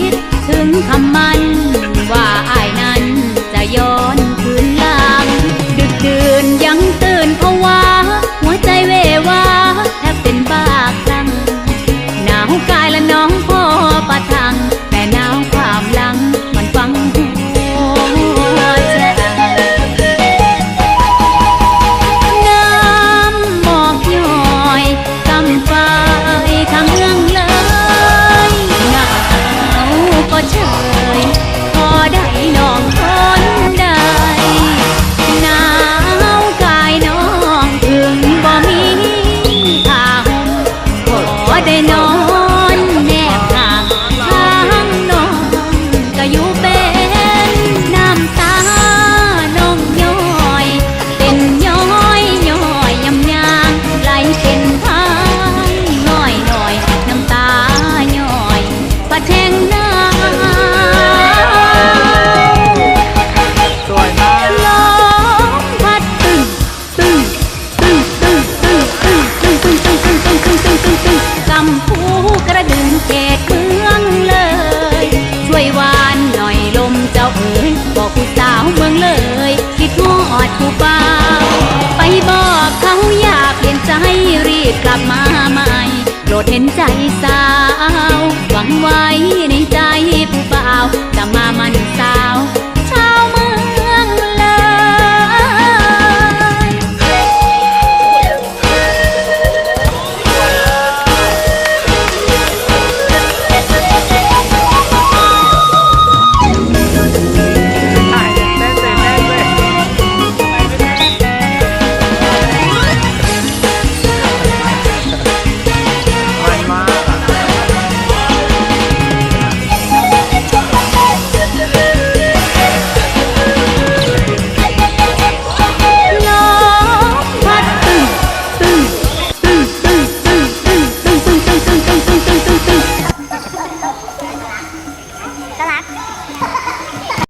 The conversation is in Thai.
ิดถึงคำมันว่าอายนั้นจะย้อน อดผู้เบาไปบอกเขาอยากเปลี่ยนใจรีบกลับมาใหม่โปรดเห็นใจสา